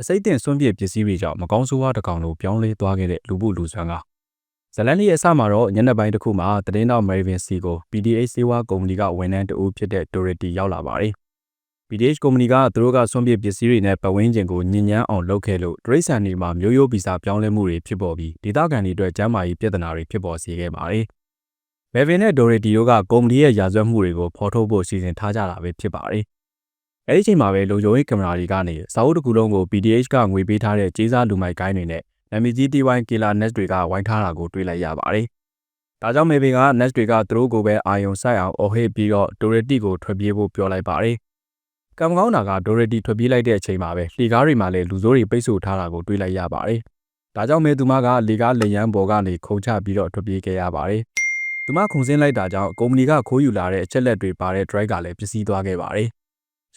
အစိမ့်တင်စွန့်ပစ်ပစ္စည်းတွေကြောင့်မကောင်းဆိုးဝါးတစ်ကောင်လိုပြောင်းလဲသွားခဲ့တဲ့လူမှုလူဆွမ်းကဇလန်လေးရဲ့အစမှာတော့ညနေပိုင်းတစ်ခုမှာတရင်တော်မယ်ဗင်စီကို PDH စေဝါကုမ္ပဏီကဝန်ထမ်းတဦးဖြစ်တဲ့ Dorothy ရောက်လာပါတယ်။ PDH ကုမ္ပဏီကသူတို့ကစွန့်ပစ်ပစ္စည်းတွေနဲ့ပတ်ဝန်းကျင်ကိုညဉ့်ညမ်းအောင်လုပ်ခဲ့လို့ဒရိတ်ဆန်တွေမှာမျိုးရိုးဗီဇပြောင်းလဲမှုတွေဖြစ်ပေါ်ပြီးဒေသခံတွေအတွက်ကျန်းမာရေးပြဿနာတွေဖြစ်ပေါ်စေခဲ့ပါတယ်။မယ်ဗင်နဲ့ Dorothy တို့ကကုမ္ပဏီရဲ့ရာဇဝတ်မှုတွေကိုဖော်ထုတ်ဖို့စီစဉ်ထားကြတာပဲဖြစ်ပါတယ်။ အဲဒီချိန်မှာပဲလုံခြုံရေးကင်မရာတွေကနေစာအုပ်တစ်ခုလုံးကို PDH ကငွေပေးထားတဲ့ကြေးစားလူမိုက်ကိုင်းတွေနဲ့နာမည်ကြီး T1 Killer Net တွေကဝိုင်းထားတာကိုတွေ့လိုက်ရပါတယ်။ဒါကြောင့်မေဘင်က Net တွေကသူတို့ကိုပဲအာယုံဆိုင်အောင်အော်ဟစ်ပြီးတော့ Dorothy ကိုထွက်ပြေးဖို့ပြောလိုက်ပါတယ်။ကံကောင်းတာက Dorothy ထွက်ပြေးလိုက်တဲ့အချိန်မှာပဲလှေကားတွေမှာလည်းလူစိုးတွေပိတ်ဆို့ထားတာကိုတွေ့လိုက်ရပါတယ်။ဒါကြောင့်မေသူမကလေကားလေရန်ပေါ်ကနေခုန်ချပြီးတော့ထွက်ပြေးခဲ့ရပါတယ်။သူမခုန်ဆင်းလိုက်တာကြောင့်ကုမ္ပဏီကခိုးယူလာတဲ့အချက်လက်တွေပါတဲ့ drive ကလည်းပျက်စီးသွားခဲ့ပါတယ်။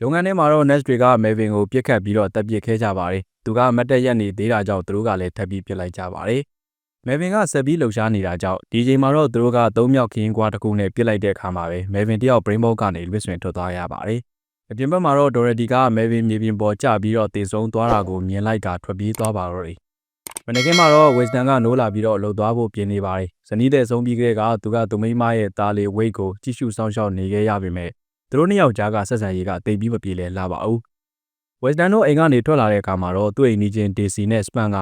ရုံးခန်းထဲမှာတော့ Nest တွေကမေဗင်ကိုပြစ်ခတ်ပြီးတော့တပ်ပစ်ခဲ့ကြပါတယ်။သူကမတ်တက်ရက်နေသေးတာကြောင့်သူတို့ကလည်းထပ်ပြီးပြစ်လိုက်ကြပါတယ်။မေဗင်ကဆက်ပြီးလှုပ်ရှားနေတာကြောင့်ဒီချိန်မှာတော့သူတို့ကသုံးမြောက်ခင်းကွာတစ်ခုနဲ့ပြစ်လိုက်တဲ့အခါမှာပဲမေဗင်တယောက် brain box ကနေလွတ်ဆွင်ထွက်သွားရပါတယ်။အပြင်ဘက်မှာတော့ Dorothy ကမေဗင်မြေပြင်ပေါ်ကျပြီးတော့တည်ဆုံသွားတာကိုမြင်လိုက်ကထွက်ပြေးသွားပါတော့တယ်။မနေ့ကမှတော့ Wisdom ကနိုးလာပြီးတော့လှုပ်သွားဖို့ပြင်နေပါတယ်။ဇနီးတဲ့ဆုံးပြီးကလေးကသူကသူမိမရဲ့တာလီဝိတ်ကိုကြည့်ရှုဆောင်ရှောက်နေခဲ့ရပေမဲ့ သူတို့နှစ်ယောက်ကြားကဆက်ဆံရေးကတိတ်ပြီးမပြေလည်လာပါဘူး။ Wisdom တို့အိမ်ကနေထွက်လာတဲ့အခါမှာတော့သူ့အိမ်နီးချင်း Daisy နဲ့ Span က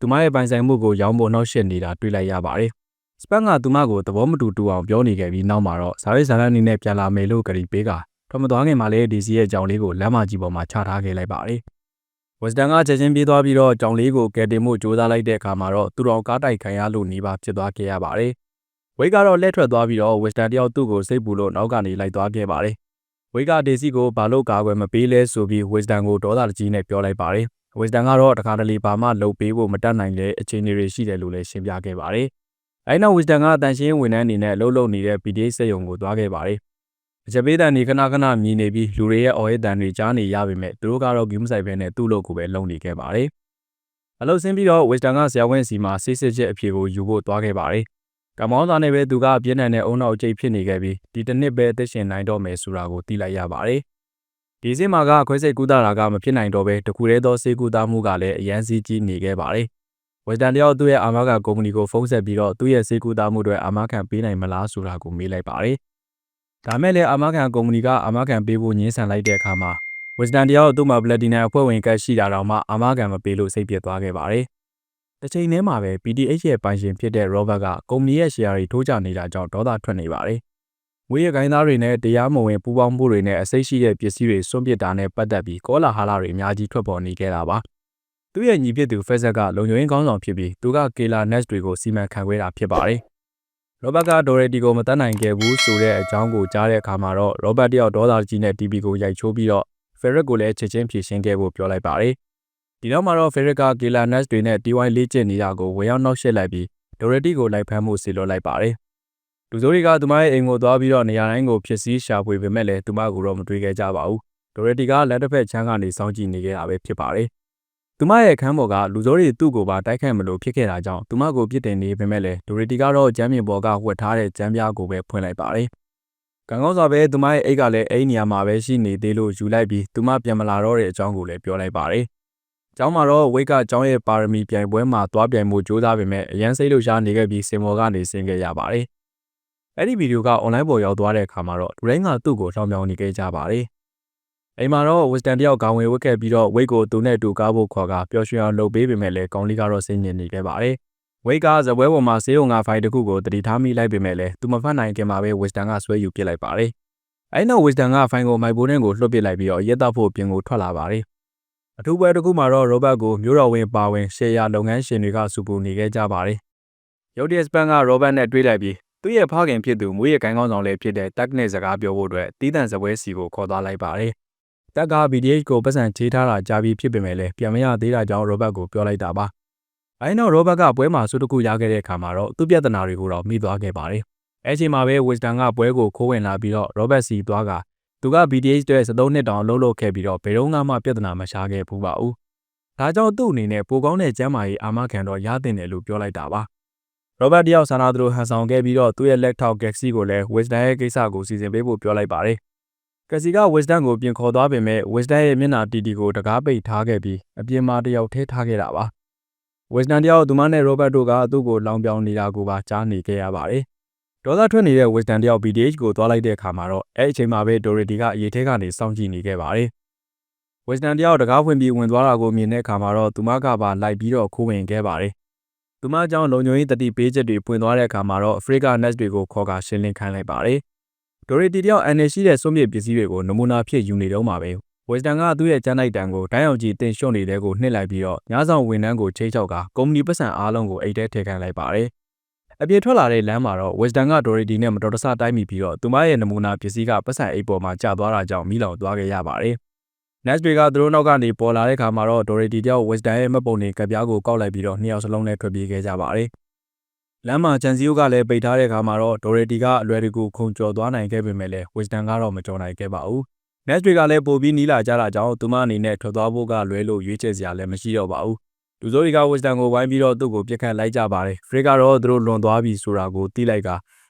သူမရဲ့ပိုင်ဆိုင်မှုကိုရောင်းဖို့နှောက်ယှက်နေတာတွေ့လိုက်ရပါတယ်။ Span ကသူမကိုသဘောမတူတူအောင်ပြောနေခဲ့ပြီးနောက်မှာတော့ဇာရိဇာလန်နေနဲ့ပြန်လာမယ်လို့ကြရီပေးကထွက်မသွားခင်မှာလည်း Daisy ရဲ့ကြောင်လေးကိုလမ်းမကြီးပေါ်မှာချထားခဲ့လိုက်ပါတယ်။ Wisdom ကချက်ချင်းပြေးသွားပြီးတော့ကြောင်လေးကိုကယ်တင်မှုစူးစမ်းလိုက်တဲ့အခါမှာတော့သူတော်ကားတိုက်ခံရလို့နေပါဖြစ်သွားခဲ့ရပါတယ်။ဝိတ်ကတော့လက်ထွက်သွားပြီးတော့ Wisdom တယောက်သူ့ကိုစိတ်ပူလို့နောက်ကနေလိုက်သွားခဲ့ပါတယ်။ ဝိတ်ကဒေစီကိုဘာလို့ကာကွယ်မပေးလဲဆိုပြီး Wisdom ကိုဒေါသတကြီးနဲ့ပြောလိုက်ပါတယ်။ Wisdom ကတော့တခါတလေဘာမှလုပ်ပေးဖို့မတတ်နိုင်တဲ့အခြေအနေတွေရှိတယ်လို့လည်းရှင်းပြခဲ့ပါတယ်။အဲဒီနောက် Wisdom ကအတန်ရှင်းဝန်ထမ်းအနေနဲ့လှုပ်လှုပ်နေတဲ့ PDA စက်ရုံကိုသွားခဲ့ပါတယ်။အချက်ပေးတန်တွေခဏခဏမြည်နေပြီးလူတွေရဲ့အော်ဟစ်တန်တွေကြားနေရပေမဲ့သူတို့ကတော့ဂူးမဆိုင်ဘဲနဲ့သူ့လုပ်ကိုပဲလုပ်နေခဲ့ပါတယ်။အလုပ်ဆင်းပြီးတော့ Wisdom ကဆရာဝန်စီမှာဆေးစစ်ချက်အဖြေကိုယူဖို့သွားခဲ့ပါတယ်။ ကမောင်းသားနဲ့ပဲသူကပြင်းထန်တဲ့အုံနောက်အကျိတ်ဖြစ်နေခဲ့ပြီးဒီတစ်နှစ်ပဲအသက်ရှင်နိုင်တော့မယ်ဆိုတာကိုသိလိုက်ရပါတယ်။ဒီစစ်မှာကခွဲစိတ်ကူးတာကမဖြစ်နိုင်တော့ပဲတခုတည်းသောဆေးကူးသားမှုကလည်းအရန်စည်းကြီးနေခဲ့ပါတယ်။ဝက်စတန်တယောက်သူ့ရဲ့အာမခံကုမ္ပဏီကိုဖုန်းဆက်ပြီးတော့သူ့ရဲ့ဆေးကူးသားမှုတွေအာမခံပေးနိုင်မလားဆိုတာကိုမေးလိုက်ပါတယ်။ဒါမဲ့လည်းအာမခံကုမ္ပဏီကအာမခံပေးဖို့ညှင်းဆန်လိုက်တဲ့အခါမှာဝက်စတန်တယောက်သူ့မှာပလက်တီနမ်အဖွဲ့ဝင်ကတ်ရှိတာတောင်မှအာမခံမပေးလို့စိတ်ပြတ်သွားခဲ့ပါတယ်။ တစ်ချိန်တည်းမှာပဲ PTH ရဲ့ပိုင်ရှင်ဖြစ်တဲ့ Robert ကကုမ္ပဏီရဲ့ share တွေထိုးကျနေတာကြောင့်ဒေါသထွက်နေပါတယ်။ငွေရကိုင်းသားတွေနဲ့တရားမဝင်ပူးပေါင်းမှုတွေနဲ့အစိတ်ရှိတဲ့ပစ္စည်းတွေစွန့်ပစ်တာနဲ့ပတ်သက်ပြီးကောလာဟာလတွေအများကြီးထွက်ပေါ်နေခဲ့တာပါ။သူ့ရဲ့ညီဖြစ်သူဖက်ဆက်ကလုံခြုံရေးကောင်းဆောင်ဖြစ်ပြီးသူကကေလာ Nest တွေကိုစီမံခန့်ခွဲတာဖြစ်ပါတယ်။ရောဘတ်ကဒိုရီတီကိုမတတ်နိုင်ခဲ့ဘူးဆိုတဲ့အကြောင်းကိုကြားတဲ့အခါမှာတော့ရောဘတ်တယောက်ဒေါသကြီးနဲ့ TB ကိုရိုက်ချိုးပြီးတော့ဖယ်ရက်ကိုလည်းချက်ချင်းဖြေရှင်းခဲ့ဖို့ပြောလိုက်ပါတယ်။ ဒီနောက်မှာတော့ဖယ်ရက်ကဂီလာနက်စ်တွေနဲ့ TY လေးကျင့်နေတာကိုဝေရောက်နှောက်ယှက်လိုက်ပြီးဒိုရတီကိုလိုက်ဖမ်းမှုဆီလွှတ်လိုက်ပါတယ်။လူစိုးတွေကသူမရဲ့အိမ်ကိုသွားပြီးတော့နေရာတိုင်းကိုဖြစ်စည်းရှာဖွေပေမဲ့လည်းသူမကိုတော့မတွေ့ခဲ့ကြပါဘူး။ဒိုရတီကလက်တစ်ဖက်ချမ်းကနေစောင့်ကြည့်နေခဲ့တာပဲဖြစ်ပါတယ်။သူမရဲ့ခန်းပေါ်ကလူစိုးတွေသူ့ကိုပါတိုက်ခိုက်မလို့ဖြစ်ခဲ့တာကြောင့်သူမကိုပြစ်တင်နေပေမဲ့လည်းဒိုရတီကတော့ကျမ်းမြေပေါ်ကဝှက်ထားတဲ့ကျမ်းပြားကိုပဲဖွင့်လိုက်ပါတယ်။ကံကောင်းစွာပဲသူမရဲ့အိတ်ကလည်းအိတ်နေရာမှာပဲရှိနေသေးလို့ယူလိုက်ပြီးသူမပြန်မလာတော့တဲ့အကြောင်းကိုလည်းပြောလိုက်ပါတယ်။ ကျောင်းမှာတော့ဝိတ်ကကျောင်းရဲ့ပါရမီပြိုင်ပွဲမှာသွားပြိုင်မှုကြိုးစားပေမဲ့အရန်စိတ်လှုပ်ရှားနေခဲ့ပြီးစင်မော်ကနေဆင်းခဲ့ရပါတယ်။အဲ့ဒီဗီဒီယိုကအွန်လိုင်းပေါ်ရောက်သွားတဲ့အခါမှာတော့လူတိုင်းကသူ့ကိုထောင်ပြောင်နေခဲ့ကြပါတယ်။အိမ်မှာတော့ဝစ်တန်တယောက်ခေါင်းဝင်ဝတ်ခဲ့ပြီးတော့ဝိတ်ကိုသူနဲ့တူကားဖို့ခေါ်ကပျော်ရွှင်အောင်လုပ်ပေးပေမဲ့လည်းကောင်းလေးကတော့စိတ်ညစ်နေခဲ့ပါတယ်။ဝိတ်ကဇပွဲပေါ်မှာဆေးရုံငါဖိုင်တစ်ခုကိုတတိထားမိလိုက်ပေမဲ့လည်းသူမဖတ်နိုင်ခင်မှာပဲဝစ်တန်ကဆွဲယူပစ်လိုက်ပါတယ်။အဲ့နောက်ဝစ်တန်ကဖိုင်ကိုမိုက်ဘိုးနဲ့ကိုလွှတ်ပစ်လိုက်ပြီးတော့ရက်တော့ဖို့ပြင်ကိုထွက်လာပါတယ်။ အထူးပွဲတစ်ခုမှာတော့ရောဘတ်ကိုမျိုးတော်ဝင်ပါဝင်ရှယ်ယာလုပ်ငန်းရှင်တွေကစူပူနေခဲ့ကြပါတယ်။ရုတ်တရက်စပန်ကရောဘတ်နဲ့တွေ့လိုက်ပြီးသူ့ရဲ့ဖခင်ဖြစ်သူမွေးရကိုင်းကောင်းဆောင်လည်းဖြစ်တဲ့တက်နဲ့စကားပြောဖို့အတွက်တီးတန့်စပွဲစီကိုခေါ်သွားလိုက်ပါတယ်။တက်က BDH ကိုပတ်စံချေးထားတာကြာပြီးဖြစ်ပေမဲ့လည်းပြန်မရသေးတာကြောင့်ရောဘတ်ကိုပြောလိုက်တာပါ။အဲဒီနောက်ရောဘတ်ကပွဲမှာဆုတစ်ခုရခဲ့တဲ့အခါမှာတော့သူ့ပြဿနာတွေကိုတော့မိသွားခဲ့ပါတယ်။အဲချိန်မှာပဲဝစ်စတန်ကပွဲကိုခိုးဝင်လာပြီးတော့ရောဘတ်စီသွားက သူက BDH အတွက်73နှစ်တောင်လှုပ်လှုပ်ခဲ့ပြီးတော့ဘယ်တော့မှပြဿနာမရှာခဲ့ဘူးပါဘူး။ဒါကြောင့်သူ့အနေနဲ့ပိုကောင်းတဲ့ကျမ်းမာရေးအာမခံတော့ရတင်တယ်လို့ပြောလိုက်တာပါ။ရောဘတ်တယောက်ဆန္ဒသူတို့ဟန်ဆောင်ခဲ့ပြီးတော့သူ့ရဲ့လက်ထောက် Galaxy ကိုလည်း Wisdom ရဲ့ကိစ္စကိုစီစဉ်ပေးဖို့ပြောလိုက်ပါတယ်ကစီက Wisdom ကိုပြင်ခေါ်သွားပေမဲ့ Wisdom ရဲ့မျက်နှာတီတီကိုတကားပိတ်ထားခဲ့ပြီးအပြင်မှာတယောက်ထဲထားခဲ့တာပါ Wisdom တယောက်သူမနဲ့ Robert တို့ကသူ့ကိုလောင်ပြောင်နေတာကိုပါကြားနေခဲ့ရပါတယ် ဒေါသထွက်နေတဲ့ Wisdom တယောက် BDH ကိုသွားလိုက်တဲ့အခါမှာတော့အဲ့အချိန်မှာပဲ Dorothy ကရေထဲကနေစောင့်ကြည့်နေခဲ့ပါတယ် Wisdom တယောက်တကားဖွင့်ပြီးဝင်သွားတာကိုမြင်တဲ့အခါမှာတော့သူမကပါလိုက်ပြီးတော့ခိုးဝင်ခဲ့ပါတယ်သူမအကြောင်းလုံခြုံရေးတတိပေးချက်တွေပွင့်သွားတဲ့အခါမှာတော့ Africa Nest တွေကိုခေါ်ကာရှင်းလင်းခိုင်းလိုက်ပါတယ်ဒိုရီတီတယောက်အန်နေရှိတဲ့စွန့်ပစ်ပစ္စည်းတွေကိုနမူနာဖြစ်ယူနေတော့မှာပဲဝက်စတန်ကသူ့ရဲ့ကျန်းလိုက်တန်ကိုတိုင်းအောင်ကြီးတင်ရှုံနေတဲ့ကိုနှစ်လိုက်ပြီးတော့ညဆောင်ဝန်ထမ်းကိုချိတ်ချောက်ကကုမ္ပဏီပတ်စံအားလုံးကိုအိတ်ထဲထည့်ခိုင်းလိုက်ပါတယ် အပြေထွက်လာတဲ့လမ်းမှာတော့ဝက်စတန်ကဒိုရီတီနဲ့မတော်တဆတိုက်မိပြီးတော့သူမရဲ့နမူနာပစ္စည်းကပတ်စံအိတ်ပေါ်မှာကျသွားတာကြောင့်မိလောင်သွားခဲ့ရပါတယ် Nest တွေကသူတို့နောက်ကနေပေါ်လာတဲ့ခါမှာတော့ Dorothy တယောက် Wisdom ရဲ့မှတ်ပုံတင်ကပ်ပြားကိုကောက်လိုက်ပြီးတော့နှစ်ယောက်စလုံးနဲ့ထွက်ပြေးခဲ့ကြပါတယ်။လမ်းမှာချန်စီယိုကလည်းပိတ်ထားတဲ့ခါမှာတော့ Dorothy ကအလွယ်တကူခုန်ကျော်သွားနိုင်ခဲ့ပေမဲ့လည်း Wisdom ကတော့မကျော်နိုင်ခဲ့ပါဘူး။ Nest တွေကလည်းပိုပြီးနီးလာကြတာကြောင့်သူမအနေနဲ့ထွက်သွားဖို့ကလွယ်လို့ရွေးချယ်စရာလည်းမရှိတော့ပါဘူး။ လူစိုးတွေက Wisdom ကိုဝိုင်းပြီးတော့သူ့ကိုပြစ်ခတ်လိုက်ကြပါတယ်။ Frick ကတော့သူတို့လွန်သွားပြီဆိုတာကိုသိလိုက်က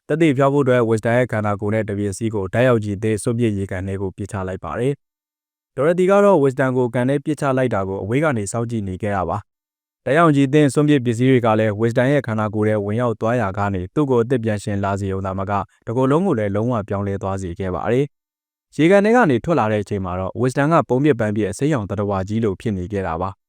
တက်သေးဖျောက်ဖို့အတွက် Wisdom ရဲ့ခန္ဓာကိုယ်နဲ့တပြည့်စီကိုဓာတ်ရောက်ကြည့်သေးစွန့်ပစ်ရေကန်တွေကိုပြစ်ချလိုက်ပါတယ်။ဒေါ်ရတီကတော့ Wisdom ကိုကန်ထဲပစ်ချလိုက်တာကိုအဝေးကနေစောင့်ကြည့်နေခဲ့တာပါ။တယောင်ကြီးသင်းစွန့်ပစ်ပစ္စည်းတွေကလည်း Wisdom ရဲ့ခန္ဓာကိုယ်ထဲဝင်ရောက်သွားရာကနေသူ့ကိုအသက်ပြန်ရှင်လာစေုံသာမကတကိုယ်လုံးကိုလည်းလုံးဝပြောင်းလဲသွားစေခဲ့ပါတယ်။ရေကန်ထဲကနေထွက်လာတဲ့အချိန်မှာတော့ Wisdom ကပုံပြစ်ပန်းပြစ်အစိမ်းရောင်တရဝကြီးလိုဖြစ်နေခဲ့တာပါ။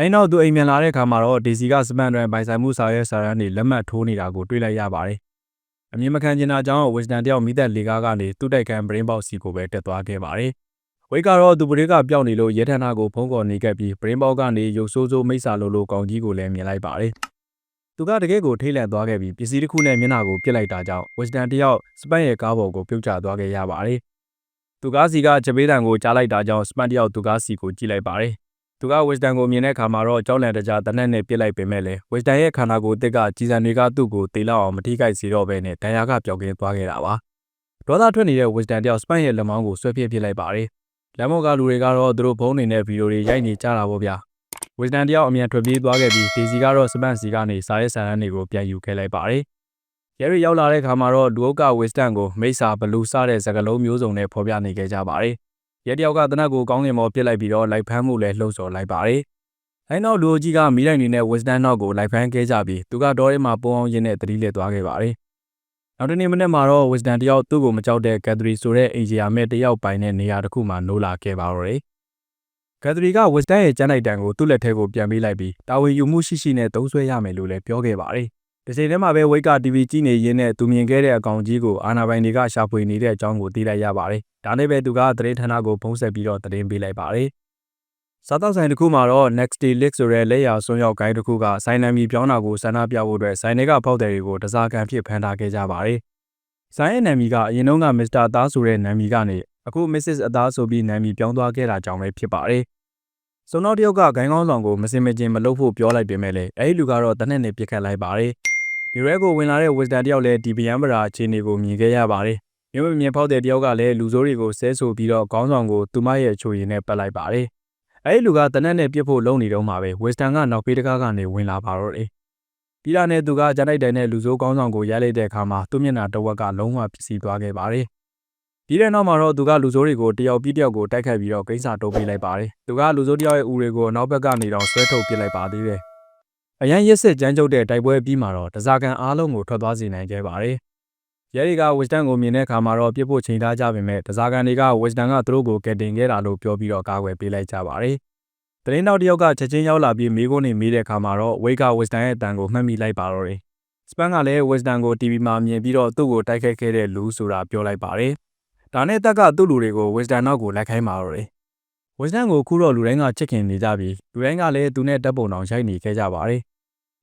အဲဒီနောက်သူအိမ်ပြန်လာတဲ့အခါမှာတော့ DC ကစပန်တွင်ပိုင်ဆိုင်မှုစာရွက်စာတမ်းတွေလက်မှတ်ထိုးနေတာကိုတွေ့လိုက်ရပါတယ်။အမြင်မခံကျင်တာကြောင့် Wisdom တယောက်မိသက်လေကားကနေသူ့တိုက်ခံ brain box စီကိုပဲတက်သွားခဲ့ပါတယ်။ဝိတ်ကတော့သူပရိကပျောက်နေလို့ရဲထနာကိုဖုံးကော်နေခဲ့ပြီး brain box ကနေရုပ်ဆိုးဆိုးမိစ္ဆာလိုလိုကောင်ကြီးကိုလည်းမြင်လိုက်ပါတယ်။သူကတကယ်ကိုထိတ်လန့်သွားခဲ့ပြီးပစ္စည်းတစ်ခုနဲ့မျက်နှာကိုပစ်လိုက်တာကြောင့် Wisdom တယောက်စပန်ရဲ့ကားပေါ်ကိုပြုတ်ကျသွားခဲ့ရပါတယ်။သူကားစီကချက်ပေးတံကိုကြားလိုက်တာကြောင့်စပန်တယောက်သူကားစီကိုကြည့်လိုက်ပါတယ်။ သူက Wisdom ကိုမြင်တဲ့အခါမှာတော့ကြောက်လန့်တကြားတနက်နဲ့ပြစ်လိုက်ပေမဲ့လည်း Wisdom ရဲ့ခန္ဓာကိုယ်အစ်စ်ကကြီးစံတွေကသူ့ကိုတေလောက်အောင်မထိခိုက်စေတော့ဘဲနဲ့ဒဏ်ရာကပျောက်ကင်းသွားခဲ့တာပါ။ဒေါသထွက်နေတဲ့ Wisdom တယောက်စပန်ရဲ့လက်မောင်းကိုဆွဲပြစ်ပစ်လိုက်ပါတယ်။လမ်းပေါ်ကလူတွေကတော့သူတို့ဖုန်းတွေနဲ့ဗီဒီယိုတွေရိုက်နေကြတာပေါ့ဗျာဝစ်ဒန်တယောက်အမြန်ထွက်ပြေးသွားခဲ့ပြီးဒေစီကတော့စပန့်စီကနေစာရဲစာတမ်းတွေကိုပြန်ယူခဲ့လိုက်ပါတယ်ရဲရီရောက်လာတဲ့ခါမှာတော့လူအုပ်ကဝစ်ဒန်ကိုမိစ္ဆာဘလူးစတဲ့စကလုံးမျိုးစုံနဲ့ဖော်ပြနေခဲ့ကြပါတယ် ရဲတယောက်ကတနက်ကိုကောင်းကင်ပေါ်ပစ်လိုက်ပြီးတော့လိုက်ဖမ်းမှုလည်းလှုံ့ဆော်လိုက်ပါတယ်အဲနောက်လူအုပ်ကြီးကမိလိုက်နေတဲ့ဝစ်ဒန်နောက်ကိုလိုက်ဖမ်းခဲ့ကြပြီးသူကဒေါ်ရဲမှာပုံအောင်ရင်းနဲ့တတိလက်သွားခဲ့ပါတယ်နောက်တနေ့မနေ့မှာတော့ Wisdom တယောက်သူ့ကိုမကြောက်တဲ့ Catherine ဆိုတဲ့အင်ဂျီယာမဲ့တယောက်ပိုင်တဲ့နေရာတစ်ခုမှာနိုးလာခဲ့ပါတော့တယ်။ Catherine က Wisdom ရဲ့ကျန်းလိုက်တန်ကိုသူ့လက်ထဲကိုပြန်ပေးလိုက်ပြီးတာဝန်ယူမှုရှိရှိနဲ့သုံးဆွဲရမယ်လို့လည်းပြောခဲ့ပါတယ်။ ဒီချိန်ထဲမှာပဲ Wake က TV ကြည့်နေရင်းနဲ့သူမြင်ခဲ့တဲ့အကောင်ကြီးကိုအာနာပိုင်တွေကရှာဖွေနေတဲ့အကြောင်းကိုသိလိုက်ရပါတယ်။ဒါနဲ့ပဲသူကသတင်းဌာနကိုဖုံးဆက်ပြီးတော့သတင်းပေးလိုက်ပါတယ်။စားတောက်ဆိုင်တစ်ခုမှာတော့ Next Day Lick ဆိုတဲ့လက်ရာဆွန်းရောက်ဂိုင်းတစ်ခုကဆိုင်နံမီပြောင်းတာကိုဆန္ဒပြဖို့အတွက်ဆိုင်တွေကဖောက်တယ်တွေကိုတစားကန်ဖြစ်ဖမ်းထားခဲ့ကြပါတယ်။ဆိုင်ရဲ့နာမည်ကအရင်တုန်းက Mr. အသားဆိုတဲ့နာမည်ကနေအခု Mrs. အသားဆိုပြီးနာမည်ပြောင်းသွားခဲ့တာကြောင့်ပဲဖြစ်ပါတယ်။စုံတော့တယောက်ကဂိုင်းကောင်းဆောင်ကိုမစင်မကျင်မလုပ်ဖို့ပြောလိုက်ပေမဲ့လည်းအဲဒီလူကတော့တနက်နဲ့ပြစ်ခတ်လိုက်ပါတယ်။ ဒီရဲကိုဝင်လာတဲ့ Wisdom တယောက်လည်းဒီဗယံပရာအခြေအနေကိုမြင်ခဲ့ရပါတယ်။မြို့မြင်ဖောက်တဲ့တယောက်ကလည်းလူစိုးတွေကိုဆဲဆိုပြီးတော့ခေါင်းဆောင်ကိုသူမရဲ့အချိုရည်နဲ့ပတ်လိုက်ပါတယ်။အဲဒီလူကတနက်နဲ့ပြစ်ဖို့လုံနေတော့မှပဲဝက်စတန်ကနောက်ပေးတကားကနေဝင်လာပါတော့တယ်။ပြီးတာနဲ့သူကဂျန်တိုက်တိုင်နဲ့လူစိုးကောင်းဆောင်ကိုရိုက်လိုက်တဲ့အခါမှာသူ့မျက်နှာတစ်ဝက်ကလုံးဝပျက်စီးသွားခဲ့ပါတယ်။ပြီးတဲ့နောက်မှာတော့သူကလူစိုးတွေကိုတယောက်ပြီးတယောက်ကိုတိုက်ခတ်ပြီးတော့ကိစ္စတိုးပေးလိုက်ပါတယ်။သူကလူစိုးတယောက်ရဲ့ဦးတွေကိုနောက်ဘက်ကနေတော့ဆွဲထုတ်ပစ်လိုက်ပါသေးတယ်။ အရန်ရက်စစ်ကြမ်းကြုတ်တဲ့တိုက်ပွဲပြီးမှာတော့တစားကန်အားလုံးကိုထွက်သွားစေနိုင်ခဲ့ပါတယ်။ရဲတွေကဝစ်စတန်ကိုမြင်တဲ့အခါမှာတော့ပြစ်ဖို့ချိန်ထားကြပေမဲ့တစားကန်တွေကဝစ်စတန်ကသူတို့ကိုကယ်တင်ခဲ့တာလို့ပြောပြီးတော့ကာကွယ်ပေးလိုက်ကြပါတယ်။သတင်းတောက်တယောက်ကချက်ချင်းရောက်လာပြီးမိကိုနေမိတဲ့အခါမှာတော့ဝိတ်ကဝစ်စတန်ရဲ့အတန်ကိုမှတ်မိလိုက်ပါတော့တယ်။စပန်ကလည်းဝစ်စတန်ကို TV မှာမြင်ပြီးတော့သူ့ကိုတိုက်ခိုက်ခဲ့တဲ့လူဆိုတာပြောလိုက်ပါတယ်။ဒါနဲ့တက်ကသူ့လူတွေကိုဝစ်စတန်နောက်ကိုလိုက်ခိုင်းပါတော့တယ်။ဝစ်စတန်ကိုခုတော့လူတိုင်းကချစ်ခင်နေကြပြီးလူတိုင်းကလည်းသူနဲ့တပ်ပုံတော်ရိုက်နေခဲ့ကြပါတယ်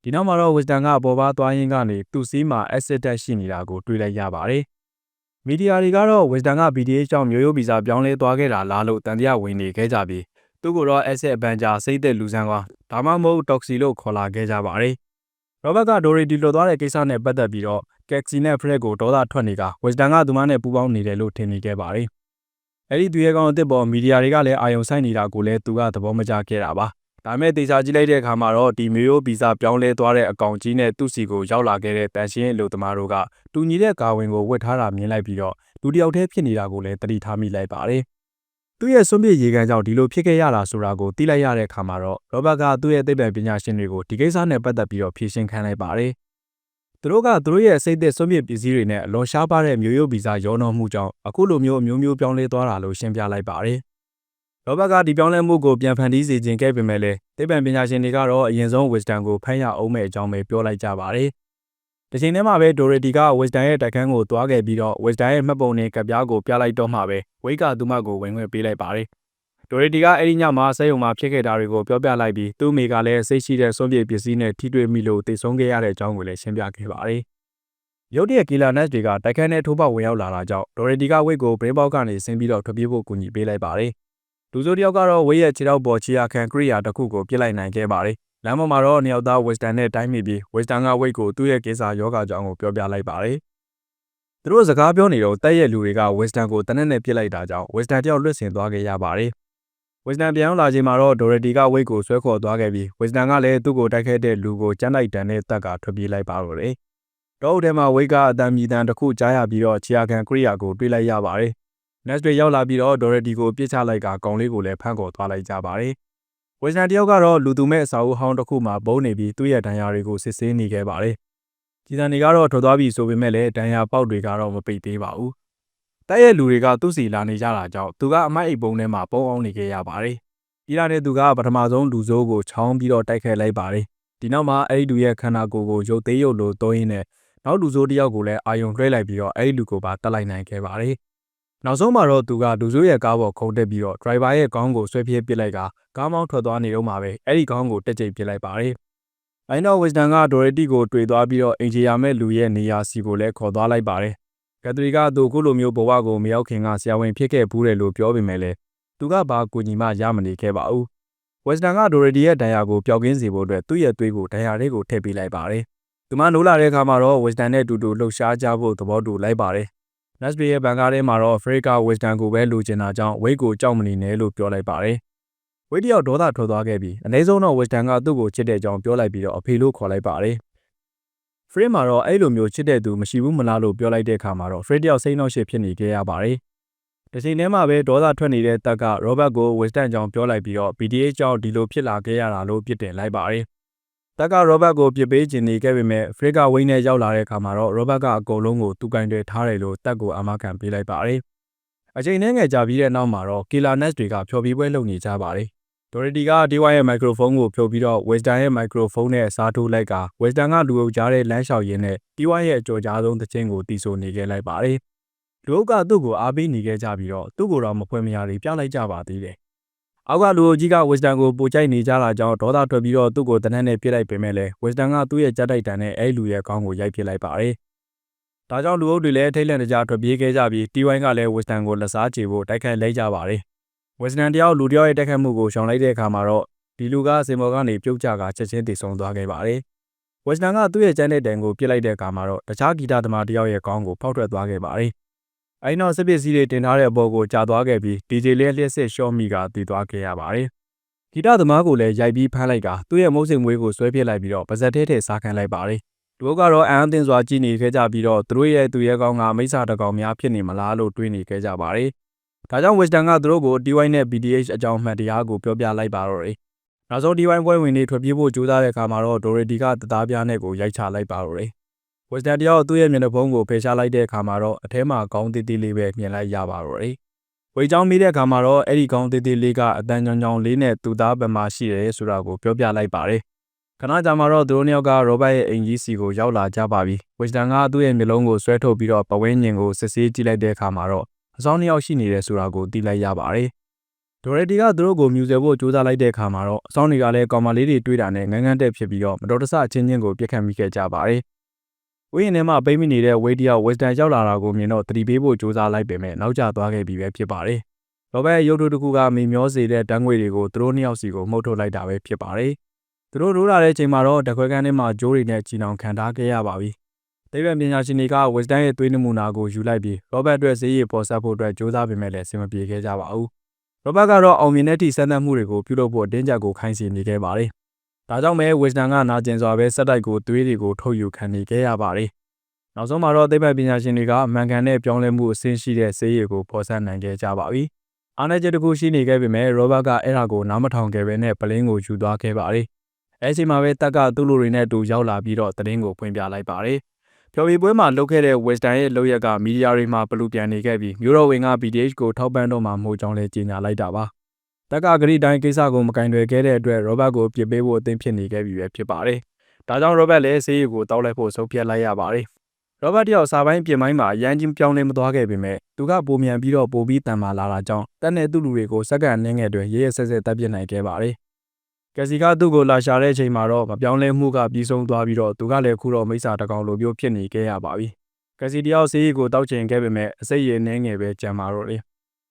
ဒီနောက်မှာတော့ Wisdom ကပေါ်ပါသွားရင်းကနေသူ့စီးမှာ acid တက်ရှိနေတာကိုတွေ့လိုက်ရပါတယ်။မီဒီယာတွေကတော့ Wisdom က BDH ကြောင့်မျိုးရိုးဗီဇပြောင်းလဲသွားခဲ့တာလားလို့တန်တရားဝင်နေခဲ့ကြပြီးသူ့ကိုတော့ acid အပန်ကြာစိတ်သက်လူဆန်းကွာဒါမှမဟုတ် toxi လို့ခေါ်လာခဲ့ကြပါတယ်။ Robert က Dorothy လွတ်သွားတဲ့ကိစ္စနဲ့ပတ်သက်ပြီးတော့ Kexi နဲ့ Fred ကိုဒေါသထွက်နေက Wisdom ကသူမနဲ့ပူးပေါင်းနေတယ်လို့ထင်နေခဲ့ပါတယ်။အဲ့ဒီသူရဲ့ကောင်အစ်စ်ပေါ်မီဒီယာတွေကလည်းအာယုံဆိုင်နေတာကိုလည်းသူကသဘောမကျခဲ့တာပါ။ ဒါမဲ့တေချာကြည့်လိုက်တဲ့အခါမှာတော့ဒီမျိုးရိုးဗီဇပြောင်းလဲသွားတဲ့အကောင်ကြီးနဲ့သူ့စီကိုရောက်လာခဲ့တဲ့တန်ရှင်းအလို့သမားတို့ကတူညီတဲ့ကာဝင်ကိုဝတ်ထားတာမြင်လိုက်ပြီးတော့လူတစ်ယောက်တည်းဖြစ်နေတာကိုလည်းသတိထားမိလိုက်ပါတယ်။သူ့ရဲ့စွန့်ပစ်ရေကန်ကြောင့်ဒီလိုဖြစ်ခဲ့ရတာဆိုတာကိုသိလိုက်ရတဲ့အခါမှာတော့ရောဘတ်ကသူ့ရဲ့သိပ္ပံပညာရှင်တွေကိုဒီကိစ္စနဲ့ပတ်သက်ပြီးတော့ဖြေရှင်းခိုင်းလိုက်ပါတယ်။သူတို့ကသူတို့ရဲ့စိတ်သက်စွန့်ပစ်ပစ္စည်းတွေနဲ့အလွန်ရှားပါတဲ့မျိုးရိုးဗီဇရောနှောမှုကြောင့်အခုလိုမျိုးအမျိုးမျိုးပြောင်းလဲသွားတာလို့ရှင်းပြလိုက်ပါတယ်။ ရောဘတ်ကဒီပြောင်းလဲမှုကိုပြန်ဖန်တီးစေခြင်းခဲ့ပေမဲ့လည်းသိပ္ပံပညာရှင်တွေကတော့အရင်ဆုံး wisdom ကိုဖမ်းရအောင်မဲ့အကြောင်းပဲပြောလိုက်ကြပါတယ်။ဒီချိန်ထဲမှာပဲ Dorothy က wisdom ရဲ့တိုက်ခန်းကိုသွားခဲ့ပြီးတော့ wisdom ရဲ့မှတ်ပုံနဲ့ကပ်ပြားကိုပြလိုက်တော့မှပဲဝိတ်ကသူမကိုဝင်ခွင့်ပေးလိုက်ပါတယ်။ဒိုရီတီကအဲ့ဒီညမှာစက်ရုံမှာဖြစ်ခဲ့တာတွေကိုပြောပြလိုက်ပြီးသူ့မိကလည်းစိတ်ရှိတဲ့စွန့်ပစ်ပစ္စည်းနဲ့ထိတွေ့မိလို့တိတ်ဆုံးခဲ့ရတဲ့အကြောင်းကိုလည်းရှင်းပြခဲ့ပါတယ်။ရုတ်တရက်ကီလာနက်တွေကတိုက်ခန်းနဲ့ထိုးပေါက်ဝင်ရောက်လာတာကြောင့်ဒိုရီတီကဝိတ်ကိုဘရင်းပေါက်ကနေဆင်းပြီးတော့ထွက်ပြေးဖို့ကူညီပေးလိုက်ပါတယ်။ လူစိုးတယောက်ကတော့ဝိတ်ရဲ့ခြေထောက်ပေါ်ခြေရာခံကရိယာတစ်ခုကိုပြစ်လိုက်နိုင်ခဲ့ပါတယ်။လမ်းပေါ်မှာတော့နှစ်ယောက်သားဝက်စတန်နဲ့တိုင်းမိပြီးဝက်စတန်ကဝိတ်ကိုသူ့ရဲ့ကိစ္စယောဂါကြောင့်ကိုပြောပြလိုက်ပါတယ်။သူတို့စကားပြောနေတော့တက်ရဲ့လူတွေကဝက်စတန်ကိုတနက်နဲ့ပြစ်လိုက်တာကြောင့်ဝက်စတန်တယောက်လွတ်ဆင်သွားခဲ့ရပါတယ်။ဝက်စတန်ပြန်ရောက်လာချိန်မှာတော့ဒိုရတီကဝိတ်ကိုဆွဲခေါ်သွားခဲ့ပြီးဝက်စတန်ကလည်းသူ့ကိုတိုက်ခဲ့တဲ့လူကိုကြမ်းတိုက်တန်နဲ့တက်ကထွက်ပြေးလိုက်ပါတော့တယ်။တော့ထဲမှာဝိတ်ကအတန်မြည်တန်တစ်ခုကြားရပြီးတော့ခြေရာခံကရိယာကိုတွေးလိုက်ရပါတယ်။ Next တွေရောက်လာပြီးတော့ဒိုရတီကိုပြစ်ချလိုက်ကကောင်လေးကိုလည်းဖမ်းခေါ်သွားလိုက်ကြပါတယ်။ဝက်စတန်တယောက်ကတော့လူသူမဲ့အစာအုပ်ဟောင်းတစ်ခုမှာဘုံနေပြီးသူ့ရဲ့ဒဏ်ရာတွေကိုစစ်ဆေးနေခဲ့ပါတယ်။ကြည်တန်တွေကတော့ထွက်သွားပြီဆိုပေမဲ့လည်းဒဏ်ရာပေါက်တွေကတော့မပိတ်သေးပါဘူး။တိုက်ရဲ့လူတွေကသူ့စီလာနေကြတာကြောင့်သူကအမိုက်အိပ်ပုံထဲမှာပုံအောင်နေခဲ့ရပါတယ်။ဒီလာနဲ့သူကပထမဆုံးလူစိုးကိုချောင်းပြီးတော့တိုက်ခိုက်လိုက်ပါတယ်။ဒီနောက်မှာအဲ့ဒီလူရဲ့ခန္ဓာကိုယ်ကိုရုပ်သေးရုပ်လိုသုံးရင်းနဲ့နောက်လူစိုးတယောက်ကိုလည်းအာယုံလွှဲလိုက်ပြီးတော့အဲ့ဒီလူကိုပါတက်လိုက်နိုင်ခဲ့ပါတယ်။ နောက်ဆုံးမှာတော့သူကလူစိုးရဲ့ကားပေါ်ခုန်တက်ပြီးတော့ driver ရဲ့ခေါင်းကိုဆွဲပြေးပစ်လိုက်ကာကားမောင်းထွက်သွားနေတော့မှပဲအဲ့ဒီခေါင်းကိုတက်ကြိတ်ပစ်လိုက်ပါတယ်။အိုင်နော်ဝစ်ဒန်ကဒိုရတီကိုတွေ့သွားပြီးတော့အင်ဂျီယာမဲ့လူရဲ့နေရာစီကိုလည်းခေါ်သွားလိုက်ပါတယ်။ကက်သရီကသူခုလိုမျိုးဘဝကိုမရောက်ခင်ကဆရာဝန်ဖြစ်ခဲ့ဘူးတယ်လို့ပြောပေမဲ့လည်းသူကဘာကူညီမှရမနေခဲ့ပါဘူး။ဝက်စတန်ကဒိုရတီရဲ့ဒဏ်ရာကိုပျောက်ကင်းစေဖို့အတွက်သူ့ရဲ့သွေးကိုဒဏ်ရာလေးကိုထည့်ပေးလိုက်ပါတယ်။သူမနိုးလာတဲ့အခါမှာတော့ဝက်စတန်နဲ့တူတူလှုပ်ရှားကြဖို့သဘောတူလိုက်ပါတယ်။ Nesby ရဲ့ဘန်ကားထဲမှာတော့ Africa Western ကိုပဲလိုချင်တာကြောင့်ဝိတ်ကိုကြောက်မနေနဲ့လို့ပြောလိုက်ပါတယ်။ဝိတ်တယောက်ဒေါသထွက်သွားခဲ့ပြီးအနည်းဆုံးတော့ Western ကသူ့ကိုချစ်တဲ့ကြောင်းပြောလိုက်ပြီးတော့အဖေလို့ခေါ်လိုက်ပါတယ်။ Free မှာတော့အဲ့လိုမျိုးချစ်တဲ့သူမရှိဘူးမလားလို့ပြောလိုက်တဲ့အခါမှာတော့ Free တယောက်စိတ်နှောက်ရှက်ဖြစ်နေခဲ့ရပါတယ်။ဒီချိန်ထဲမှာပဲဒေါသထွက်နေတဲ့တက်က Robert ကို Western ကြောင်းပြောလိုက်ပြီးတော့ BDH ကြောင့်ဒီလိုဖြစ်လာခဲ့ရတာလို့ပြစ်တင်လိုက်ပါတယ်။ တက်က Robert ကိုပြစ်ပေးခြင်းနေခဲ့ပေမဲ့ Free ကဝိန်းနဲ့ရောက်လာတဲ့အခါမှာတော့ Robert ကအကုန်လုံးကိုသူကင်တွေထားတယ်လို့တက်ကိုအမခံပေးလိုက်ပါတယ်။အချိန်နဲ့ငယ်ကြာပြီးတဲ့နောက်မှာတော့ Killer Nest တွေကဖျော်ဖြေပွဲလုပ်နေကြပါတယ်။ Dorothy က DY ရဲ့ microphone ကိုဖြုတ်ပြီးတော့ Western ရဲ့ microphone နဲ့စားထိုးလိုက်က Western ကလူအုပ်ကြားတဲ့လမ်းလျှောက်ရင်းနဲ့ DY ရဲ့အကြော်ကြားဆုံးသချင်းကိုတီးဆိုနေခဲ့လိုက်ပါတယ်။လူအုပ်ကသူ့ကိုအားပေးနေခဲ့ကြပြီးတော့သူ့ကိုတော့မဖွင့်မရတွေပြလိုက်ကြပါသေးတယ်။ အောက်ကလူအုပ်ကြီးက Western ကိုပိုကြိုက်နေကြတာကြောင့်ဒေါသထွက်ပြီးတော့သူ့ကိုတနက်နဲ့ပြစ်လိုက်ပေမဲ့လည်း Western ကသူ့ရဲ့ကြက်တိုက်တန်နဲ့အဲ့လူရဲ့ခေါင်းကိုရိုက်ပစ်လိုက်ပါတယ်။ဒါကြောင့်လူအုပ်တွေလည်းထိတ်လန့်တကြားထွက်ပြေးခဲ့ကြပြီး TY ကလည်း Western ကိုလက်စားချေဖို့တိုက်ခိုက်လိုက်ကြပါတယ်။ Western တယောက်လူတယောက်ရဲ့တိုက်ခိုက်မှုကိုရှောင်လိုက်တဲ့အခါမှာတော့ဒီလူကစင်မော်ကနေပြုတ်ကျကချက်ချင်းတည်ဆုံသွားခဲ့ပါတယ်။ Western ကသူ့ရဲ့ကျန်းတဲ့တန်ကိုပြစ်လိုက်တဲ့အခါမှာတော့တခြားဂီတသမားတယောက်ရဲ့ခေါင်းကိုဖောက်ထွက်သွားခဲ့ပါတယ်။ အဲဒီနောက်စစ်ပစ္စည်းတွေတင်ထားတဲ့အပေါ်ကိုကြာသွားခဲ့ပြီး DJ လေးလျှက်စစ်ရှော့မိကတည်သွားခဲ့ရပါတယ်။ဂီတသမားကိုလည်းရိုက်ပြီးဖမ်းလိုက်ကသူ့ရဲ့မုတ်စိမ်မွေးကိုဆွဲပြစ်လိုက်ပြီးတော့ပါဇက်ထဲထဲစားခံလိုက်ပါတယ်။လူအုပ်ကတော့အံအသင့်စွာကြည်နေခဲ့ကြပြီးတော့သူတို့ရဲ့သူရဲကောင်းကမိစ္ဆာတကောင်များဖြစ်နေမလားလို့တွေးနေခဲ့ကြပါတယ်။ဒါကြောင့် Western ကသူတို့ကို DY နဲ့ BDH အကြောင်းမှန်တရားကိုပြောပြလိုက်ပါတော့တယ်။နောက်ဆုံး DY ပွဲဝင်တွေထွက်ပြေးဖို့ကြိုးစားတဲ့အခါမှာတော့ Dorothy ကတသားပြားနဲ့ကိုရိုက်ချလိုက်ပါတော့တယ်။ Western တယောက်သူ့ရဲ့မျက်နှာဖုံးကိုဖယ်ရှားလိုက်တဲ့အခါမှာတော့အထဲမှာကောင်းသေးသေးလေးပဲမြင်လိုက်ရပါတော့တယ်။ဝေချောင်းမိတဲ့အခါမှာတော့အဲ့ဒီကောင်းသေးသေးလေးကအတန်ကြောင်ကြောင်လေးနဲ့သူ့သားဘက်မှာရှိတယ်ဆိုတာကိုပြောပြလိုက်ပါတယ်။ခဏကြာမှတော့သူတို့နှစ်ယောက်ကရောဘတ်ရဲ့အိမ်ကြီးစီကိုရောက်လာကြပါပြီ။ဝက်စတန်ကသူ့ရဲ့မျိုးလုံးကိုဆွဲထုတ်ပြီးတော့ပဝင်းညင်ကိုစစ်ဆေးကြည့်လိုက်တဲ့အခါမှာတော့အဆောင်နှစ်ယောက်ရှိနေတယ်ဆိုတာကိုသိလိုက်ရပါတယ်။ဒိုရတီကသူတို့ကိုမြူဆယ်ဖို့ကြိုးစားလိုက်တဲ့အခါမှာတော့အဆောင်တွေကလည်းကောင်မလေးတွေတွေးတာနဲ့ငန်းငန်းတက်ဖြစ်ပြီးတော့မတော်တဆချင်းချင်းကိုပြစ်ခတ်မိခဲ့ကြပါတယ်။ ဝိရင်ထဲမှာပိတ်မိနေတဲ့ဝေးတယောက်ဝက်စတန်ရောက်လာတာကိုမြင်တော့တတိပေးဖို့ကြိုးစားလိုက်ပေမဲ့နောက်ကျသွားခဲ့ပြီပဲဖြစ်ပါတယ်။ရောဘတ်ရုပ်ထုတစ်ခုကမေမျောစေတဲ့တန်းငွေတွေကိုသူတို့နှစ်ယောက်စီကိုမှုတ်ထုတ်လိုက်တာပဲဖြစ်ပါတယ်။သူတို့ရိုးလာတဲ့ချိန်မှာတော့တခွဲကန်းထဲမှာဂျိုးတွေနဲ့ချီနှောင်ခံထားခဲ့ရပါပြီ။သိပ္ပံပညာရှင်တွေကဝက်စတန်ရဲ့သွေးနမူနာကိုယူလိုက်ပြီးရောဘတ်အတွက်ဈေးရည်ပေါ်ဆက်ဖို့အတွက်ကြိုးစားပေမဲ့လည်းအဆင်မပြေခဲ့ကြပါဘူး။ရောဘတ်ကတော့အောင်မြင်တဲ့အထိစမ်းသပ်မှုတွေကိုပြုလုပ်ဖို့အတင်းကြပ်ကိုခိုင်းစီနေခဲ့ပါတယ်။ ဒါကြောင့်ပဲဝက်စတန်ကနာကျင်စွာပဲစက်တိုက်ကိုသွေးတွေကိုထုတ်ယူခံနေခဲ့ရပါတယ်။နောက်ဆုံးမှာတော့သိပ္ပံပညာရှင်တွေကအမှန်ကန်တဲ့ပြောင်းလဲမှုအဆင့်ရှိတဲ့ဆေးရည်ကိုဖော်စပ်နိုင်ခဲ့ကြပါပြီ။အားနည်းချက်တစ်ခုရှိနေခဲ့ပေမဲ့ရောဘတ်ကအဲ့ဒါကိုနားမထောင်ခဲ့ပဲနဲ့ပလင်းကိုယူသွားခဲ့ပါတယ်။အဲ့ဒီမှာပဲတက်ကသူ့လူတွေနဲ့တူရောက်လာပြီးတော့သတင်းကိုဖွင့်ပြလိုက်ပါတယ်။ဖျော်ဖြေပွဲမှာလုပ်ခဲ့တဲ့ Western ရဲ့လုပ်ရက်ကမီဒီယာတွေမှာဘလူပြန်နေခဲ့ပြီးမြို့တော်ဝင်က BDH ကိုထောက်ပံ့တော့မှာမဟုတ်ကြောင်းလည်းကြေညာလိုက်တာပါ။ တက်ကဂရိတိုင်းကိစ္စကိုမကင်တွယ်ခဲ့တဲ့အတွက်ရောဘတ်ကိုပြစ်ပေးဖို့အသင့်ဖြစ်နေခဲ့ပြီပဲဖြစ်ပါတယ်။ဒါကြောင့်ရောဘတ်လည်းဆေးရည်ကိုတောက်လိုက်ဖို့ဆုံးဖြတ်လိုက်ရပါတယ်။ရောဘတ်တယောက်စာပိုင်းပြင်ပိုင်းမှာရန်ချင်းပြောင်းလဲမသွားခဲ့ပေမဲ့သူကပုံမြန်ပြီးတော့ပိုပြီးတန်မာလာတာကြောင့်တက်တဲ့သူ့လူတွေကိုစက္ကန့်နှင်းငယ်တွင်ရဲရဲဆက်ဆက်တပ်ပစ်နိုင်ခဲ့ပါတယ်။ကက်စီကသူ့ကိုလာရှာတဲ့အချိန်မှာတော့မပြောင်းလဲမှုကပြီးဆုံးသွားပြီးတော့သူကလည်းခုတော့မိစ္ဆာတကောင်လိုမျိုးဖြစ်နေခဲ့ရပါပြီ။ကက်စီတယောက်ဆေးရည်ကိုတောက်ချင်ခဲ့ပေမဲ့အစိတ်ရည်နှင်းငယ်ပဲကြံပါတော့လေ။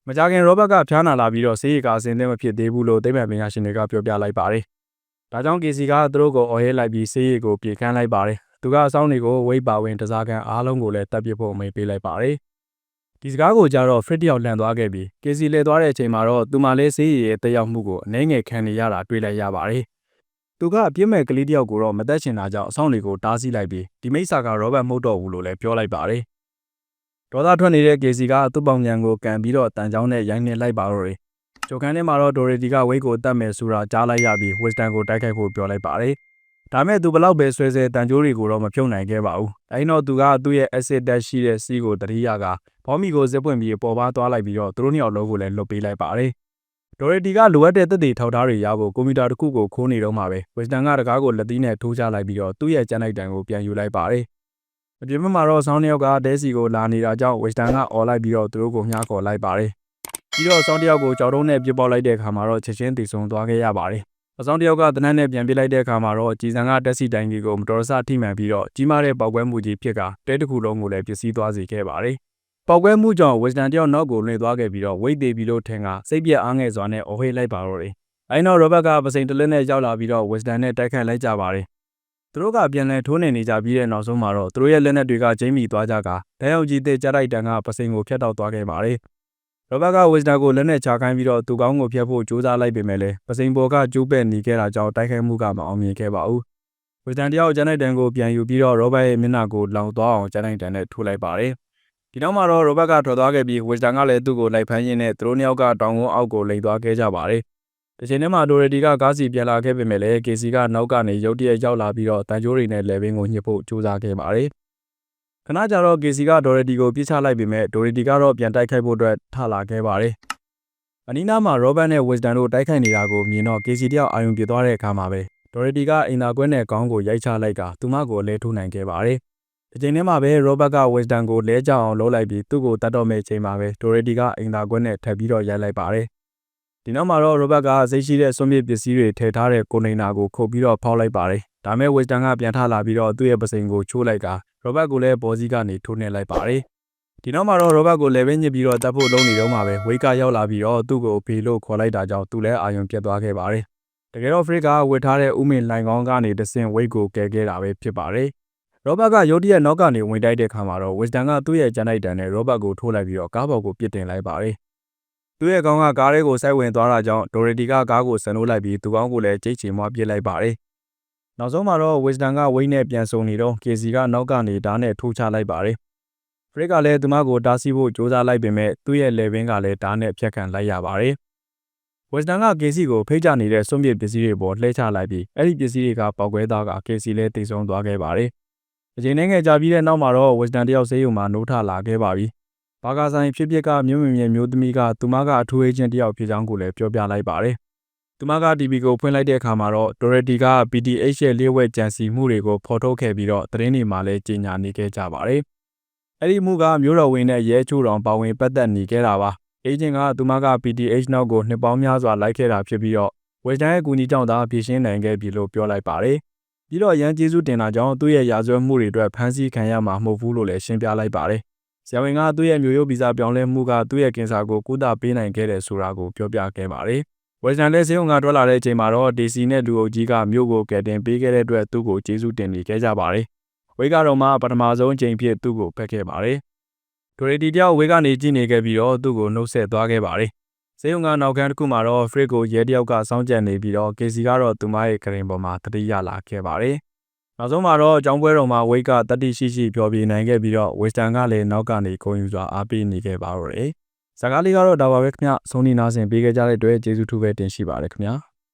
မကြခင်ရောဘတ်ကဖျားနာလာပြီးတော့ဆေးရည်ကအစင်းသင်းမဖြစ်သေးဘူးလို့သိပ္ပံပညာရှင်တွေကပြောပြလိုက်ပါတယ်။ဒါကြောင့်ကေစီကသူတို့ကိုအော်ရဲလိုက်ပြီးဆေးရည်ကိုပြေခန်းလိုက်ပါတယ်။သူကအဆောင်တွေကိုဝိတ်ပါဝင်တစားကန်အားလုံးကိုလည်းတပ်ပစ်ဖို့အမိန့်ပေးလိုက်ပါတယ်။ဒီစကားကိုကြတော့ Fred တယောက်လှန်သွားခဲ့ပြီးကေစီလဲသွားတဲ့အချိန်မှာတော့သူမှလည်းဆေးရည်ရဲ့တက်ရောက်မှုကိုအနှဲငယ်ခံနေရတာတွေ့လိုက်ရပါတယ်။သူကအပြစ်မဲ့ကလေးတယောက်ကိုတော့မသက်ချင်တာကြောင့်အဆောင်တွေကိုတားဆီးလိုက်ပြီးဒီမိစ္ဆာကရောဘတ်မဟုတ်တော့ဘူးလို့လည်းပြောလိုက်ပါတယ်။ ဒေါသထွက်နေတဲ့ကေစီကသူ့ပေါင်ညံကိုကန်ပြီးတော့တန်ချောင်းနဲ့ရိုင်းနေလိုက်ပါတော့တယ်။ဂျိုကန်ထဲမှာတော့ဒိုရီတီကဝိတ်ကိုတတ်မယ်ဆိုတာကြားလိုက်ရပြီးဝစ်စတန်ကိုတိုက်ခိုက်ဖို့ပြောလိုက်ပါတယ်။ဒါမဲ့သူဘလောက်ပဲဆွဲဆွဲတန်ကြိုးတွေကိုတော့မဖြုတ်နိုင်ခဲ့ပါဘူး။အဲဒီတော့သူကသူ့ရဲ့ acid တက်ရှိတဲ့စီးကိုတတိယကဘောမီကိုဇက်ပွင့်ပြီးပေါ်ပါသွားလိုက်ပြီးတော့သူတို့နှစ်ယောက်လုံးကိုလည်းလွတ်ပေးလိုက်ပါတယ်။ဒိုရီတီကလိုအပ်တဲ့သက်သေထောက်ထားတွေရဖို့ကွန်ပျူတာတစ်ခုကိုခိုးနေတော့မှပဲဝစ်စတန်ကတကားကိုလက်သီးနဲ့ထိုးချလိုက်ပြီးတော့သူ့ရဲ့ကျန်လိုက်တန်ကိုပြန်ယူလိုက်ပါတယ်။ အပြင်ဘက်မှာတော့ဆောင်းတစ်ယောက်ကဒဲစီကိုလာနေတာကြောင့်ဝစ်စတန်ကអော်လိုက်ပြီးတော့သူတို့ကိုမျှခေါ်လိုက်ပါတယ်။ပြီးတော့ဆောင်းတစ်ယောက်ကိုကြောက်တုံးနဲ့ပြစ်ပေါက်လိုက်တဲ့အခါမှာတော့ချက်ချင်းတည်ဆုံသွားခဲ့ရပါတယ်။အဆောင်တစ်ယောက်ကတနက်နဲ့ပြန်ပြစ်လိုက်တဲ့အခါမှာတော့ကြည်စံကတက်စီတိုင်းကြီးကိုမတော်တဆထိမှန်ပြီးတော့ကြီးမားတဲ့ပေါက်ကွဲမှုကြီးဖြစ်ကတဲတစ်ခုလုံးကိုလည်းပျက်စီးသွားစေခဲ့ပါတယ်။ပေါက်ကွဲမှုကြောင့်ဝစ်စတန်တယောက်နောက်ကိုလွှင့်သွားခဲ့ပြီးတော့ဝိတ်သေးပြီးလို့ထင်ကစိတ်ပြက်အားငယ်စွာနဲ့အော်ဟေးလိုက်ပါတော့တယ်။အဲဒီတော့ရောဘတ်ကပစိန်တလက်နဲ့ရောက်လာပြီးတော့ဝစ်စတန်နဲ့တိုက်ခတ်လိုက်ကြပါတယ်။ သူတို့ကပြန်လဲထိုးနေနေကြပြီးတဲ့နောက်ဆုံးမှာတော့သူတို့ရဲ့လက်နက်တွေကကျင်းမိသွားကြကဒဏ်ရောက်ကြီးတဲ့ကြားလိုက်တန်ကပစိန်ကိုဖျက်တောက်သွားခဲ့ပါတယ်။ရောဘတ်ကဝစ်စတန်ကိုလက်နဲ့ချခိုင်းပြီးတော့သူကောင်းကိုဖျက်ဖို့ကြိုးစားလိုက်ပေမဲ့လည်းပစိန်ပေါ်ကကျိုးပဲ့နေခဲ့တာကြောင့်တိုက်ခိုက်မှုကမအောင်မြင်ခဲ့ပါဘူး။ဝစ်စတန်တယောက်ကျန်တဲ့တန်ကိုပြန်ယူပြီးတော့ရောဘတ်ရဲ့မျက်နှာကိုလောင်သွားအောင်ကျန်တဲ့တန်နဲ့ထိုးလိုက်ပါတယ်။ဒီနောက်မှာတော့ရိုဘတ်ကထွက်သွားခဲ့ပြီးဝစ်စတန်ကလည်းသူ့ကိုလိုက်ဖမ်းရင်းနဲ့သူတို့နှစ်ယောက်ကတောင်ကုန်းအောက်ကိုလိမ်သွားခဲ့ကြပါတယ်။ ဒီချိန်ထဲမှာဒိုရီတီကကားစီပြန်လာခဲ့ပေမဲ့လည်းကေစီကနောက်ကနေရုတ်တရက်ရောက်လာပြီးတော့တန်ကြိုးတွေနဲ့လေဘင်းကိုညှစ်ဖို့ကြိုးစားခဲ့ပါတယ်။ခဏကြာတော့ကေစီကဒိုရီတီကိုပြစ်ချလိုက်ပေမဲ့ဒိုရီတီကတော့ပြန်တိုက်ခိုက်ဖို့အတွက်ထလာခဲ့ပါတယ်။အနီးနားမှာရောဘတ်နဲ့ဝစ်စတန်တို့တိုက်ခိုက်နေတာကိုမြင်တော့ကေစီတယောက်အာရုံပြသွားတဲ့အခါမှာပဲဒိုရီတီကအင်တာကွဲနဲ့ကောင်းကိုရိုက်ချလိုက်ကသူမကိုလဲထိုးနိုင်ခဲ့ပါတယ်။ဒီချိန်ထဲမှာပဲရောဘတ်ကဝစ်စတန်ကိုလဲကြအောင်လုပ်လိုက်ပြီးသူ့ကိုတတ်တော့မဲ့ချိန်မှာပဲဒိုရီတီကအင်တာကွဲနဲ့ထပ်ပြီးတော့ရိုက်လိုက်ပါတယ်။ ဒီနောက်မှာတော့ရိုဘတ်ကစိတ်ရှိတဲ့စွန့်ပစ်ပစ္စည်းတွေထည့်ထားတဲ့ကိုနေနာကိုခုတ်ပြီးတော့ဖောက်လိုက်ပါတယ်။ဒါမဲ့ဝစ်စတန်ကပြန်ထလာပြီးတော့သူ့ရဲ့ပစိန်ကိုချိုးလိုက်ကရောဘတ်ကိုလည်းပေါ်စီကနေထိုးနှက်လိုက်ပါတယ်။ဒီနောက်မှာတော့ရောဘတ်ကိုလည်းပဲညစ်ပြီးတော့တပ်ဖို့လုံးနေတော့မှပဲဝိတ်ကရောက်လာပြီးတော့သူ့ကိုဖေလို့ခေါ်လိုက်တာကြောင့်သူလည်းအာယုံပြတ်သွားခဲ့ပါတယ်။တကယ်တော့ဖရစ်ကဝစ်ထားတဲ့ဥမင်လိုင်ကောင်းကနေတဆင့်ဝိတ်ကိုကယ်ခဲ့တာပဲဖြစ်ပါတယ်။ရောဘတ်ကရုတ်တရက်နောက်ကနေဝင်တိုက်တဲ့ခါမှာတော့ဝစ်စတန်ကသူ့ရဲ့ကျန်လိုက်တန်နဲ့ရောဘတ်ကိုထိုးလိုက်ပြီးတော့ကားပေါ်ကိုပစ်တင်လိုက်ပါတယ်။ သူ့ရဲ့ကောင်းကကားလေးကိုစိုက်ဝင်သွားတာကြောင့်ဒိုရီတီကကားကိုဆန်လို့လိုက်ပြီးသူကောင်းကိုလည်းကြိတ်ချင်မွားပစ်လိုက်ပါတယ်။နောက်ဆုံးမှာတော့ဝစ်စတန်ကဝိတ်နဲ့ပြန်ဆုံနေတော့ကေစီကနောက်ကနေဓာတ်နဲ့ထိုးချလိုက်ပါတယ်။ဖရစ်ကလည်းသူမကိုတားဆီးဖို့ကြိုးစားလိုက်ပေမဲ့သူ့ရဲ့လေဘင်းကလည်းဓာတ်နဲ့ဖျက်ခံလိုက်ရပါတယ်။ဝက်စတန်ကကေစီကိုဖိတ်ချနေတဲ့စွန့်ပစ်ပစ္စည်းတွေပေါ်လှည့်ချလိုက်ပြီးအဲ့ဒီပစ္စည်းတွေကပေါက်ကွဲသွားကကေစီလည်းတိတ်ဆုံးသွားခဲ့ပါတယ်။အချိန်နဲ့ငယ်ကြာပြီးတဲ့နောက်မှာတော့ဝက်စတန်တယောက်ဆေးရုံမှာနိုးထလာခဲ့ပါပြီ။ ဘာကာဆိုင်ဖြစ်ဖြစ်ကမြို့မြင့်မြို့သမီးကသူမကအထူးအေဂျင့်တယောက်ဖြစ်ကြောင်းကိုလည်းပြောပြလိုက်ပါတယ်။သူမက TV ကိုဖွင့်လိုက်တဲ့အခါမှာတော့ Dorothy က PTH ရဲ့လျှို့ဝှက်ကြံစီမှုတွေကိုဖော်ထုတ်ခဲ့ပြီးတော့သတင်းတွေမှာလည်းကြေညာနေခဲ့ကြပါတယ်။အဲ့ဒီမှုကမျိုးတော်ဝင်တဲ့ရဲချိုးတော်ပါဝင်ပတ်သက်နေခဲ့တာပါ။အေဂျင့်ကသူမက PTH နောက်ကိုနှစ်ပေါင်းများစွာလိုက်ခဲ့တာဖြစ်ပြီးတော့ဝက်တန်ရဲ့ကူညီကြောင့်သာဖြည့်ရှင်းနိုင်ခဲ့ပြီလို့ပြောလိုက်ပါတယ်။ပြီးတော့ရန်ကျေးဇူးတင်တာကြောင့်သူ့ရဲ့ရာဇဝတ်မှုတွေအတွက်ဖမ်းဆီးခံရမှာမဟုတ်ဘူးလို့လည်းရှင်းပြလိုက်ပါတယ်။ ဆရာဝန်ကသူ့ရဲ့မျိုးရိုးဗီဇပြောင်းလဲမှုကသူ့ရဲ့ကင်ဆာကိုကုသပေးနိုင်ခဲ့တယ်ဆိုတာကိုပြောပြခဲ့ပါတယ်။ဝက်စတန်လည်းဆေးရုံကထွက်လာတဲ့အချိန်မှာတော့ DC နဲ့လူအုပ်ကြီးကမြို့ကိုကယ်တင်ပေးခဲ့တဲ့အတွက်သူ့ကိုကျေးဇူးတင်နေခဲ့ကြပါတယ်။ဝိတ်ကတော့မှပထမဆုံးအချိန်ဖြစ်သူ့ကိုဖက်ခဲ့ပါတယ်။ဒိုရီတီတယောက်ဝေးကနေကြည့်နေခဲ့ပြီးတော့သူ့ကိုနှုတ်ဆက်သွားခဲ့ပါတယ်။စေယုံကနောက်ခန်းတစ်ခုမှာတော့ Fred ကိုရဲတယောက်ကစောင့်ကြံနေပြီးတော့ Casey ကတော့သူမရဲ့ကရင်ပေါ်မှာတတိယလာခဲ့ပါတယ် နောက်ဆုံးမှာတော့အကြောင်းပွဲတော်မှာဝိတ်ကတတိရှိရှိပြောပြနိုင်ခဲ့ပြီးတော့ဝက်စတန်ကလည်းနောက်ကနေဂုဏ်ယူစွာအားပေးနေခဲ့ပါတော့တယ်။ဇာကားလေးကတော့ဒါပါပဲခင်ဗျ။ဆုံးနီနာဆင်ပေးခဲ့ကြတဲ့အတွက်ကျေးဇူးထူးပဲတင်ရှိပါတယ်ခင်ဗျာ။